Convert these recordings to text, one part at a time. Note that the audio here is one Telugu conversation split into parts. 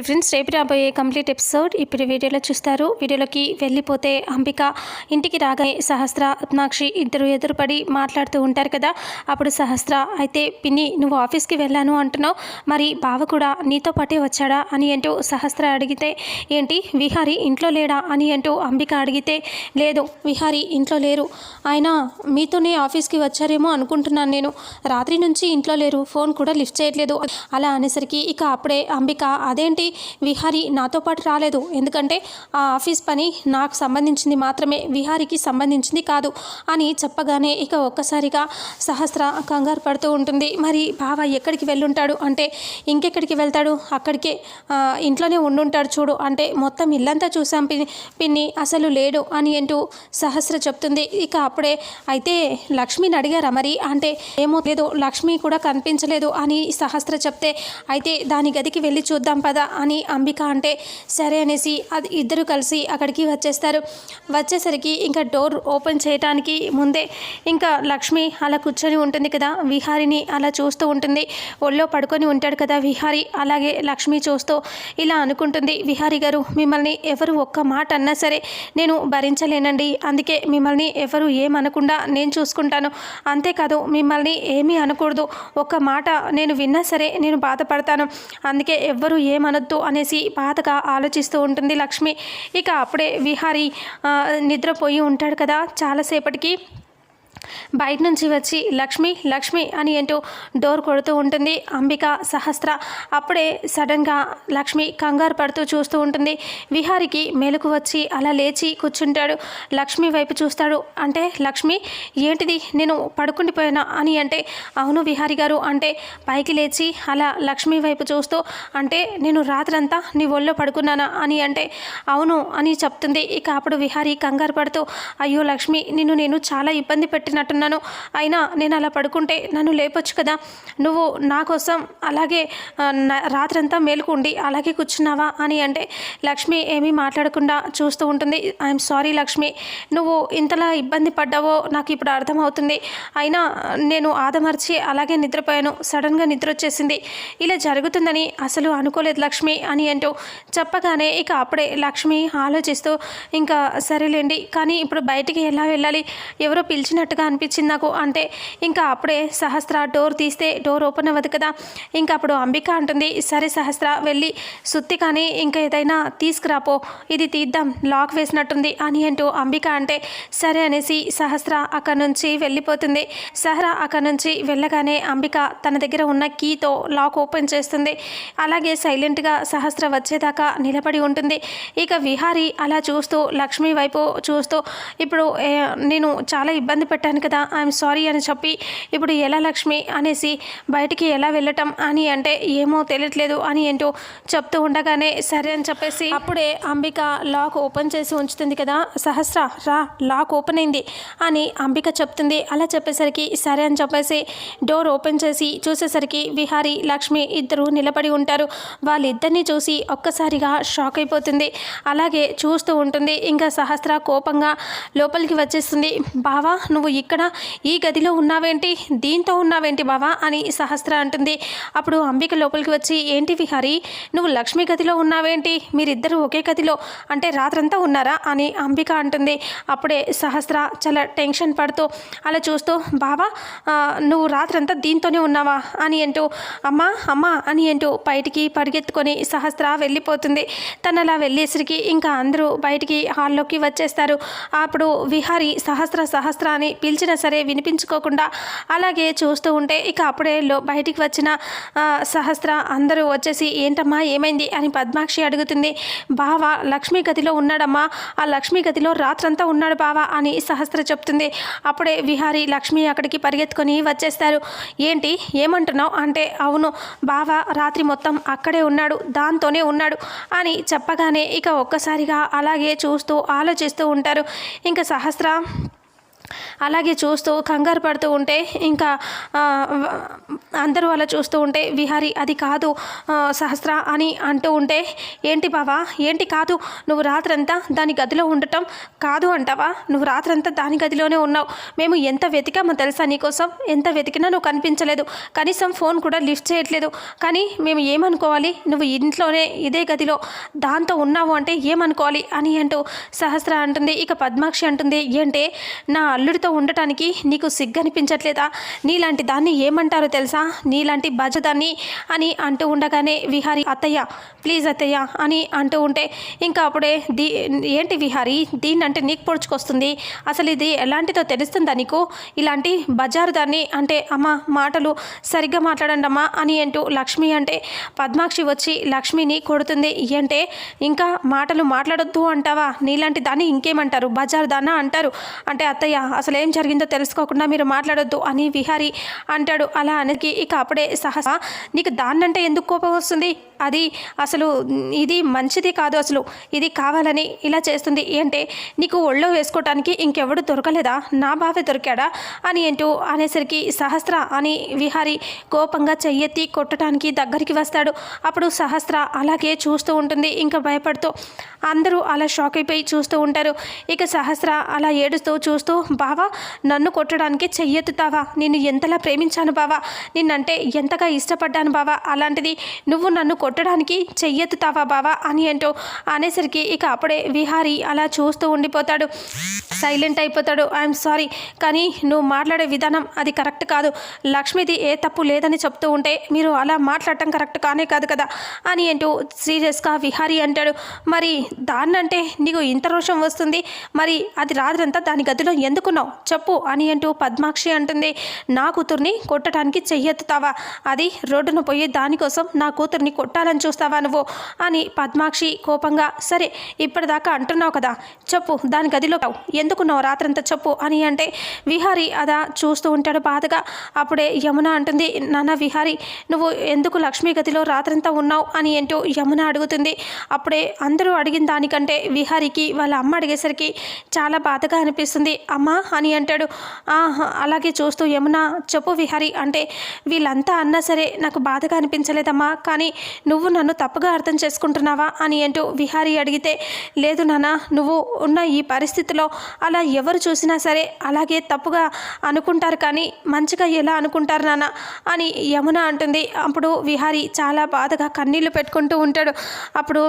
అండ్ ఫ్రెండ్స్ రేపు రాబోయే కంప్లీట్ ఎపిసోడ్ ఇప్పుడు వీడియోలో చూస్తారు. వీడియోలోకి వెళ్ళిపోతే అంబిక ఇంటికి రాగానే సహస్ర రత్నాక్షి ఇద్దరు ఎదురుపడి మాట్లాడుతూ ఉంటారు కదా. అప్పుడు సహస్ర అయితే పిన్ని నువ్వు ఆఫీస్కి వెళ్ళాను అంటున్నావు. మరి బావ కూడా నీతో పాటే వచ్చాడా? అని అంటూ సహస్ర అడిగితే ఏంటి విహారి ఇంట్లో లేడా? అని అంటూ అంబిక అడిగితే లేదు విహారి ఇంట్లో లేరు. ఆయన మీతోనే ఆఫీస్కి వచ్చారేమో అనుకుంటున్నాను నేను. రాత్రి నుంచి ఇంట్లో లేరు. ఫోన్ కూడా లిఫ్ట్ చేయట్లేదు. అలా అనేసరికి ఇక అప్పుడే అంబిక అదేంటి విహారి నాతో పాటు రాలేదు. ఎందుకంటే ఆ ఆఫీస్ పని నాకు సంబంధించింది మాత్రమే విహారికి సంబంధించింది కాదు అని చెప్పగానే ఇక ఒక్కసారిగా సహస్ర కంగారు పడుతూ ఉంటుంది. మరి బావ ఎక్కడికి వెళ్ళుంటాడు? అంటే ఇంకెక్కడికి వెళ్తాడు? అక్కడికే ఇంట్లోనే ఉండుంటాడు చూడు. అంటే మొత్తం ఇల్లంతా చూసాం పిన్ని పిన్ని అసలు లేడు అని అంటూ సహస్ర చెప్తుంది. ఇక అప్పుడే అయితే లక్ష్మిని అడిగారా మరి? అంటే ఏమో లేదు లక్ష్మి కూడా కనిపించలేదు అని సహస్ర చెప్తే అయితే దాని గదికి వెళ్ళి చూద్దాం పదా అని అంబిక అంటే సరే అనేసి అది ఇద్దరు కలిసి అక్కడికి వచ్చేస్తారు. వచ్చేసరికి ఇంకా డోర్ ఓపెన్ చేయడానికి ముందే ఇంకా లక్ష్మి అలా కూర్చొని ఉంటుంది కదా. విహారిని అలా చూస్తూ ఉంటుంది. ఒళ్ళో పడుకొని ఉంటాడు కదా విహారి. అలాగే లక్ష్మి చూస్తూ ఇలా అనుకుంటుంది. విహారి గారు మిమ్మల్ని ఎవరు ఒక్క మాట అన్నా సరే నేను భరించలేనండి. అందుకే మిమ్మల్ని ఎవరు ఏమనకుండా నేను చూసుకుంటాను. అంతేకాదు మిమ్మల్ని ఏమీ అనకూడదు. ఒక్క మాట నేను విన్నా సరే నేను బాధపడతాను. అందుకే ఎవ్వరు ఏమనొద్దు అనేసి బాధగా ఆలోచిస్తూ ఉంటుంది లక్ష్మి. ఇక అప్పుడే విహారి నిద్రపోయి ఉంటాడు కదా. చాలాసేపటికి బయట నుంచి వచ్చి లక్ష్మి లక్ష్మి అని అంటూ డోర్ కొడుతూ ఉంటుంది. అంబిక సహస్ర అప్పుడే సడన్గా లక్ష్మి కంగారు పడుతూ చూస్తూ ఉంటుంది. విహారికి మెలకు వచ్చి అలా లేచి కూర్చుంటాడు. లక్ష్మి వైపు చూస్తాడు. అంటే లక్ష్మి ఏంటిది? నేను పడుకుండిపోయానా అని అంటే అవును విహారి గారు అంటే పైకి లేచి అలా లక్ష్మి వైపు చూస్తూ అంటే నేను రాత్రంతా నీ ఒళ్ళో పడుకున్నానా అని అంటే అవును అని చెప్తుంది. ఇక అప్పుడు విహారి కంగారు పడుతూ అయ్యో లక్ష్మి నిన్ను నేను చాలా ఇబ్బంది పెట్టిన చేసినట్టున్నాను అయినా నేను అలా పడుకుంటే నన్ను లేపొచ్చు కదా. నువ్వు నా కోసం అలాగే రాత్రంతా మేలుకుండి అలాగే కూర్చున్నావా అని అంటే లక్ష్మి ఏమీ మాట్లాడకుండా చూస్తూ ఉంటుంది. ఐఎమ్ సారీ లక్ష్మి నువ్వు ఇంతలా ఇబ్బంది పడ్డావో నాకు ఇప్పుడు అర్థమవుతుంది. అయినా నేను ఆదమర్చి అలాగే నిద్రపోయాను సడన్గా నిద్ర వచ్చేసింది ఇలా జరుగుతుందని అసలు అనుకోలేదు లక్ష్మి అని అంటూ చెప్పగానే ఇక అప్పుడే లక్ష్మి ఆలోచిస్తూ ఇంకా సరేలేండి కానీ ఇప్పుడు బయటికి ఎలా వెళ్ళాలి? ఎవరో పిలిచినట్టుగా అనిపించింది నాకు. అంటే ఇంకా అప్పుడే సహస్ర డోర్ తీస్తే డోర్ ఓపెన్ అవ్వదు కదా. ఇంకా అప్పుడు అంబిక అంటుంది సరే సహస్ర వెళ్ళి సుత్తి కానీ ఇంకా ఏదైనా తీసుకురాపో. ఇది తీద్దాం లాక్ వేసినట్టుంది అని అంటూ అంబిక అంటే సరే అనేసి సహస్ర అక్కడ నుంచి వెళ్ళిపోతుంది. సహర అక్కడ నుంచి వెళ్ళగానే అంబిక తన దగ్గర ఉన్న కీతో లాక్ ఓపెన్ చేస్తుంది. అలాగే సైలెంట్గా సహస్ర వచ్చేదాకా నిలబడి ఉంటుంది. ఇక విహారి అలా చూస్తూ లక్ష్మి వైపు చూస్తూ ఇప్పుడు నేను చాలా ఇబ్బంది పెట్టాను కదా ఐఎమ్ సారీ అని చెప్పి ఇప్పుడు ఎలా లక్ష్మి అనేసి బయటికి ఎలా వెళ్ళటం అని అంటే ఏమో తెలియట్లేదు అని ఏంటో చెప్తూ ఉండగానే సరే అని చెప్పేసి అప్పుడే అంబిక లాక్ ఓపెన్ చేసి ఉంచుతుంది కదా సహస్ర రా లాక్ ఓపెన్ అయింది అని అంబిక చెప్తుంది. అలా చెప్పేసరికి సరే అని చెప్పేసి డోర్ ఓపెన్ చేసి చూసేసరికి విహారి లక్ష్మి ఇద్దరు నిలబడి ఉంటారు. వాళ్ళిద్దరిని చూసి ఒక్కసారిగా షాక్ అయిపోతుంది. అలాగే చూస్తూ ఉంటుంది. ఇంకా సహస్ర కోపంగా లోపలికి వచ్చేస్తుంది. బావా నువ్వు ఇక్కడ ఈ గదిలో ఉన్నావేంటి? దీంతో ఉన్నావేంటి బావా? అని సహస్ర అంటుంది. అప్పుడు అంబిక లోపలికి వచ్చి ఏంటి విహారి నువ్వు లక్ష్మి గదిలో ఉన్నావేంటి? మీరిద్దరు ఒకే గదిలో? అంటే రాత్రంతా ఉన్నారా? అని అంబిక అంటుంది. అప్పుడే సహస్ర చాలా టెన్షన్ పడుతూ అలా చూస్తూ బావా నువ్వు రాత్రంతా దీంతోనే ఉన్నావా? అని అంటూ అమ్మా అమ్మా అని అంటూ బయటికి పరిగెత్తుకొని సహస్ర వెళ్ళిపోతుంది. తను అలా వెళ్ళేసరికి ఇంకా అందరూ బయటికి హాల్లోకి వచ్చేస్తారు. అప్పుడు విహారి సహస్ర సహస్ర అని పిలిచినా సరే వినిపించుకోకుండా అలాగే చూస్తూ ఉంటే ఇక అప్పుడే లో బయటికి వచ్చిన సహస్ర అందరూ వచ్చేసి ఏంటమ్మా ఏమైంది? అని పద్మాక్షి అడుగుతుంది. బావ లక్ష్మీ గదిలో ఉన్నాడమ్మా. ఆ లక్ష్మీ గదిలో రాత్రంతా ఉన్నాడు బావా అని సహస్ర చెప్తుంది. అప్పుడే విహారి లక్ష్మి అక్కడికి పరిగెత్తుకొని వచ్చేస్తారు. ఏంటి? ఏమంటున్నావు? అంటే అవును బావ రాత్రి మొత్తం అక్కడే ఉన్నాడు దాంతోనే ఉన్నాడు అని చెప్పగానే ఇక ఒక్కసారిగా అలాగే చూస్తూ ఆలోచిస్తూ ఉంటారు. ఇంకా సహస్ర అలాగే చూస్తూ కంగారు పడుతూ ఉంటే ఇంకా అందరూ అలా చూస్తూ ఉంటే విహారి అది కాదు సహస్ర అని అంటూ ఉంటే ఏంటి బావా ఏంటి కాదు నువ్వు రాత్రంతా దాని గదిలో ఉండటం కాదు అంటావా? నువ్వు రాత్రంతా దాని గదిలోనే ఉన్నావు. మేము ఎంత వెతికామో తెలుసా నీకోసం? ఎంత వెతికినా నువ్వు కనిపించలేదు. కనీసం ఫోన్ కూడా లిఫ్ట్ చేయట్లేదు. కానీ మేము ఏమనుకోవాలి? నువ్వు ఇంట్లోనే ఇదే గదిలో దాంతో ఉన్నావు అంటే ఏమనుకోవాలి అని అంటూ సహస్ర అంటుంది. ఇక పద్మాక్షి అంటుంది ఏంటే నా అల్లుడితో ఉండటానికి నీకు సిగ్గనిపించట్లేదా? నీలాంటి దాన్ని ఏమంటారో తెలుసా? నీలాంటి బజదాన్ని అని అంటూ ఉండగానే విహారి అత్తయ్య ప్లీజ్ అత్తయ్య అని అంటూ ఉంటే ఇంకా అప్పుడే దీ ఏంటి విహారి? దీన్ని అంటే నీకు పొడుచుకొస్తుంది. అసలు ఇది ఎలాంటిదో తెలుస్తుందా నీకు? ఇలాంటి బజారు దాన్ని అంటే అమ్మ మాటలు సరిగ్గా మాట్లాడండి అమ్మా అని అంటూ లక్ష్మి అంటే పద్మాక్షి వచ్చి లక్ష్మిని కొడుతుంది. అంటే ఇంకా మాటలు మాట్లాడొద్దు అంటావా? నీలాంటి దాన్ని ఇంకేమంటారు? బజార్ దానా అంటారు? అంటే అత్తయ్య అసలు ఏం జరిగిందో తెలుసుకోకుండా మీరు మాట్లాడొద్దు అని విహారి అంటాడు. అలా అనేది ఇక అప్పుడే సహస నీకు దాన్నంటే ఎందుకు కోపం వస్తుంది? అది అసలు ఇది మంచిది కాదు అసలు. ఇది కావాలని ఇలా చేస్తుంది. అంటే నీకు ఒళ్ళో వేసుకోవటానికి ఇంకెవడు దొరకలేదా? నా బావే దొరికాడా? అని అంటూ అనేసరికి సహస్ర అని విహారి కోపంగా చెయ్యెత్తి కొట్టడానికి దగ్గరికి వస్తాడు. అప్పుడు సహస్ర అలాగే చూస్తూ ఉంటుంది. ఇంకా భయపడుతూ అందరూ అలా షాక్ అయిపోయి చూస్తూ ఉంటారు. ఇక సహస్ర అలా ఏడుస్తూ చూస్తూ బావా నన్ను కొట్టడానికి చెయ్యెత్తుతావా? నిన్ను ఎంతలా ప్రేమించాను బావా? నిన్నంటే ఎంతగా ఇష్టపడ్డాను బావా? అలాంటిది నువ్వు నన్ను కొట్టడానికి చెయ్యెత్తుతావా బావా అని అంటూ అనేసరికి ఇక అప్పుడే విహారీ అలా చూస్తూ ఉండిపోతాడు. సైలెంట్ అయిపోతాడు. ఐఎమ్ సారీ కానీ నువ్వు మాట్లాడే విధానం అది కరెక్ట్ కాదు. లక్ష్మిది ఏ తప్పు లేదని చెప్తూ ఉంటే మీరు అలా మాట్లాడటం కరెక్ట్ కానే కాదు కదా అని అంటూ సీరియస్గా విహారీ అంటాడు. మరి దాన్నంటే నీకు ఇంత రోషం వస్తుంది? మరి అది రాత్రంతా దాని గదిలో ఎందుకున్నావు? చెప్పు అని అంటూ పద్మాక్షి అంటుంది. నా కూతుర్ని కొట్టడానికి చెయ్యెత్తుతావా అది రోడ్డున పోయి దానికోసం నా కూతుర్ని కొట్టాలని చూస్తావా నువ్వు? అని పద్మాక్షి కోపంగా సరే ఇప్పటిదాకా అంటున్నావు కదా చెప్పు దాని గదిలో ఎందుకున్నావు రాత్రంతా చెప్పు అని అంటే విహారి అదా చూస్తూ ఉంటాడు బాధగా. అప్పుడే యమున అంటుంది నాన్న విహారి నువ్వు ఎందుకు లక్ష్మీ గదిలో రాత్రంతా ఉన్నావు? అని అంటూ యమున అడుగుతుంది. అప్పుడే అందరూ అడిగిన దానికంటే విహారికి వాళ్ళ అమ్మ అడిగేసరికి చాలా బాధగా అనిపిస్తుంది. అమ్మా అని అంటాడు. అలాగే చూస్తూ యమున చెప్పు విహారి అంటే వీళ్ళంతా అన్నా సరే నాకు బాధగా అనిపించలేదమ్మా కానీ నువ్వు నన్ను తప్పుగా అర్థం చేసుకుంటున్నావా అని అంటూ విహారి అడిగితే లేదు నాన్న నువ్వు ఉన్న ఈ పరిస్థితిలో అలా ఎవరు చూసినా సరే అలాగే తప్పుగా అనుకుంటారు కానీ మంచిగా ఎలా అనుకుంటారు నాన్న అని యమున అంటుంది. అప్పుడు విహారి చాలా బాధగా కన్నీళ్ళు పెట్టుకుంటూ ఉంటాడు. అప్పుడు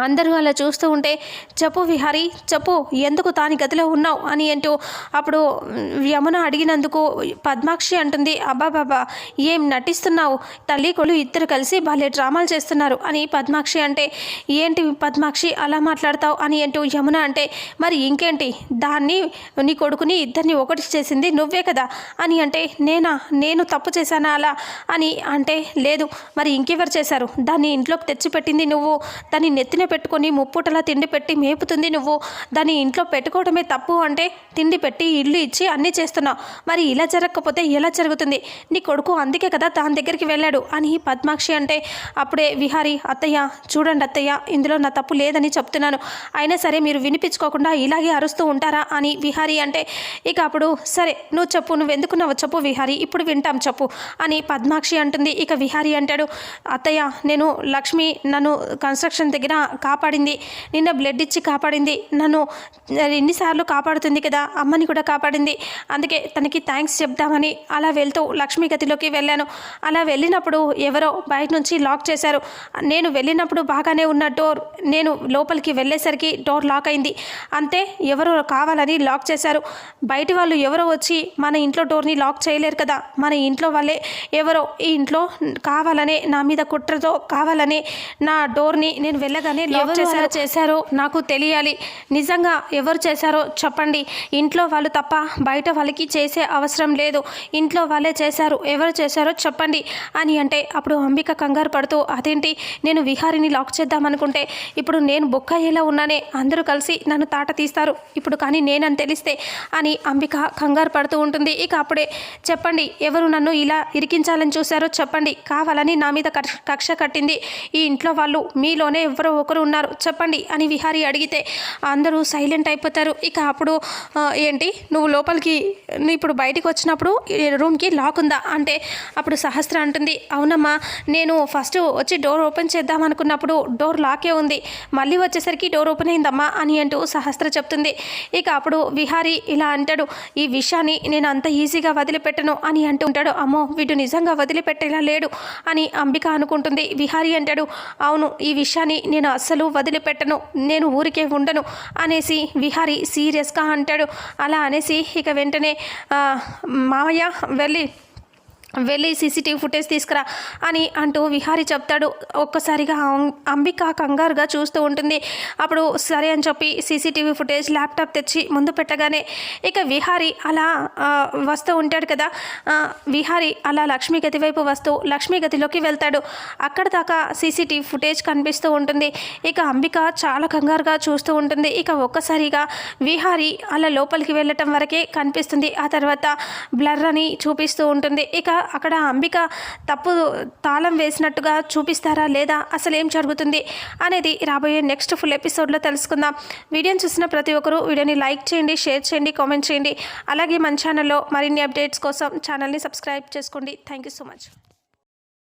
అందరూ అలా చూస్తూ ఉంటే చెప్పు విహారి చెప్పు ఎందుకు తాని గదిలో ఉన్నావు? అని అంటూ అప్పుడు యమున అడిగినందుకు పద్మాక్షి అంటుంది అబ్బా బాబా ఏం నటిస్తున్నావు? తల్లి కొలు ఇద్దరు కలిసి భలే డ్రామాలు చేస్తున్నారు. అని పద్మాక్షి అంటే ఏంటి పద్మాక్షి అలా మాట్లాడతావు? అని అంటూ యమున అంటే మరి ఇంకేంటి? దాన్ని నీ కొడుకుని ఇద్దరిని ఒకటి చేసింది నువ్వే కదా? అని అంటే నేనా? నేను తప్పు చేశానా అలా? అని అంటే లేదు మరి ఇంకెవరు చేశారు? దాన్ని ఇంట్లోకి తెచ్చిపెట్టింది నువ్వు దాన్ని నెత్తిన పెట్టుకొని ముప్పుటలా తిండి పెట్టి మేపుతుంది నువ్వు. దాన్ని ఇంట్లో పెట్టుకోవడమే తప్పు అంటే తిండి పెట్టి ఇల్లు ఇచ్చి అన్నీ చేస్తున్నావు మరి ఇలా జరగకపోతే ఎలా జరుగుతుంది? నీ కొడుకు అందుకే కదా దాని దగ్గరికి వెళ్ళాడు అని పద్మాక్షి అంటే అప్పుడే విహారి అత్తయ్య చూడండి అత్తయ్య ఇందులో నా తప్పు లేదని చెప్తున్నాను. అయినా సరే మీరు వినిపించుకోకుండా ఇలాగే అరుస్తూ ఉంటారా? అని విహారి అంటే ఇక అప్పుడు సరే నువ్వు చెప్పు నువ్వు ఎందుకున్నావు చెప్పు విహారి ఇప్పుడు వింటాం చెప్పు అని పద్మాక్షి అంటుంది. ఇక విహారి అంటాడు అత్తయ్య నేను లక్ష్మి నన్ను కన్స్ట్రక్షన్ దగ్గర కాపాడింది. నిన్న బ్లడ్ ఇచ్చి కాపాడింది. నన్ను ఎన్నిసార్లు కాపాడుతుంది కదా అమ్మని కూడా కాపాడింది. అందుకే తనకి థ్యాంక్స్ చెప్దామని అలా వెళ్తూ లక్ష్మి గదిలోకి వెళ్ళాను. అలా వెళ్ళినప్పుడు ఎవరో బయట నుంచి లాక్ చేశారు. నేను వెళ్ళినప్పుడు బాగానే ఉన్న డోర్ నేను లోపలికి వెళ్ళేసరికి డోర్ లాక్ అయింది. అంతే ఎవరో కావాలని లాక్ చేశారు. బయటి వాళ్ళు ఎవరో వచ్చి మన ఇంట్లో డోర్ని లాక్ చేయలేరు కదా. మన ఇంట్లో వాళ్ళే ఎవరో ఈ ఇంట్లో కావాలనే నా మీద కుట్రతో కావాలనే నా డోర్ని నేను వెళ్ళగానే లాక్ చేశారో చేశారో నాకు తెలియాలి. నిజంగా ఎవరు చేశారో చెప్పండి. ఇంట్లో వాళ్ళు తప్ప బయట వాళ్ళకి చేసే అవసరం లేదు. ఇంట్లో వాళ్ళే చేశారు. ఎవరు చేశారో చెప్పండి అని అంటే అప్పుడు అంబిక కంగారు పడుతూ అదేంటి? నేను విహారిని లాక్ చేద్దామనుకుంటే ఇప్పుడు నేను బుక్క అయ్యేలా ఉన్నానే. అందరూ కలిసి నన్ను తాట తీస్తారు. ఇప్పుడు కానీ నేనని తెలిస్తే అని అంబిక కంగారు పడుతూ ఉంటుంది. ఇక అప్పుడే చెప్పండి ఎవరు నన్ను ఇలా ఇరికించాలని చూశారో చెప్పండి. కావాలని నా మీద కక్ష- కక్ష కట్టింది. ఈ ఇంట్లో వాళ్ళు మీలోనే ఎవరో ఒకరు ఉన్నారు. చెప్పండి అని విహారి అడిగితే అందరూ సైలెంట్ అయిపోతారు. ఇక అప్పుడు ఏంటి నువ్వు లోపలికి నువ్వు ఇప్పుడు బయటికి వచ్చినప్పుడు రూమ్కి లాక్ ఉందా? అంటే అప్పుడు సహస్ర అంటుంది అవునమ్మా నేను ఫస్ట్ వచ్చి డోర్ ఓపెన్ చేద్దాం అనుకున్నప్పుడు డోర్ లాకే ఉంది. మళ్ళీ వచ్చేసరికి డోర్ ఓపెన్ అయిందమ్మా అని అంటూ సహస్ర చెప్తుంది. ఇక అప్పుడు విహారీ ఇలా అంటాడు ఈ విషయాన్ని నేను అంత ఈజీగా వదిలిపెట్టను అని అంటూ ఉంటాడు. అమ్మో వీడు నిజంగా వదిలిపెట్టేలా లేడు అని అంబిక అనుకుంటుంది. విహారీ అంటాడు అవును ఈ విషయాన్ని నేను అస్సలు వదిలిపెట్టను నేను ఊరికే ఉండను అనేసి విహారీ సీరియస్గా అంటాడు. అలా అనేసి ఇక వెంటనే మామయ్య మావయ్య వెళ్ళి వెళ్ళి సీసీటీవీ ఫుటేజ్ తీసుకురా అని అంటూ విహారీ చెప్తాడు. ఒక్కసారిగా అం- అంబిక కంగారుగా చూస్తూ ఉంటుంది. అప్పుడు సరే అని చెప్పి సీసీటీవీ ఫుటేజ్ ల్యాప్టాప్ తెచ్చి ముందు పెట్టగానే ఇక విహారీ అలా వస్తూ ఉంటాడు కదా. విహారీ అలా లక్ష్మీ గది వైపు వస్తూ లక్ష్మీ గదిలోకి వెళ్తాడు. అక్కడ దాకా సీసీటీవీ ఫుటేజ్ కనిపిస్తూ ఉంటుంది. ఇక అంబిక చాలా కంగారుగా చూస్తూ ఉంటుంది. ఇక ఒక్కసారిగా విహారీ అలా లోపలికి వెళ్ళటం వరకే కనిపిస్తుంది. ఆ తర్వాత బ్లర్ అని చూపిస్తూ ఉంటుంది. ఇక అక్కడ అంబిక తప్పు తాళం వేసినట్టుగా చూపిస్తారా లేదా? అసలు ఏం జరుగుతుంది? అనేది రాబోయే నెక్స్ట్ ఫుల్ ఎపిసోడ్లో తెలుసుకుందాం. వీడియోని చూసిన ప్రతి ఒక్కరూ వీడియోని లైక్ చేయండి షేర్ చేయండి కామెంట్ చేయండి. అలాగే మన ఛానల్లో మరిన్ని అప్డేట్స్ కోసం ఛానల్ని సబ్స్క్రైబ్ చేసుకోండి. Thank you so much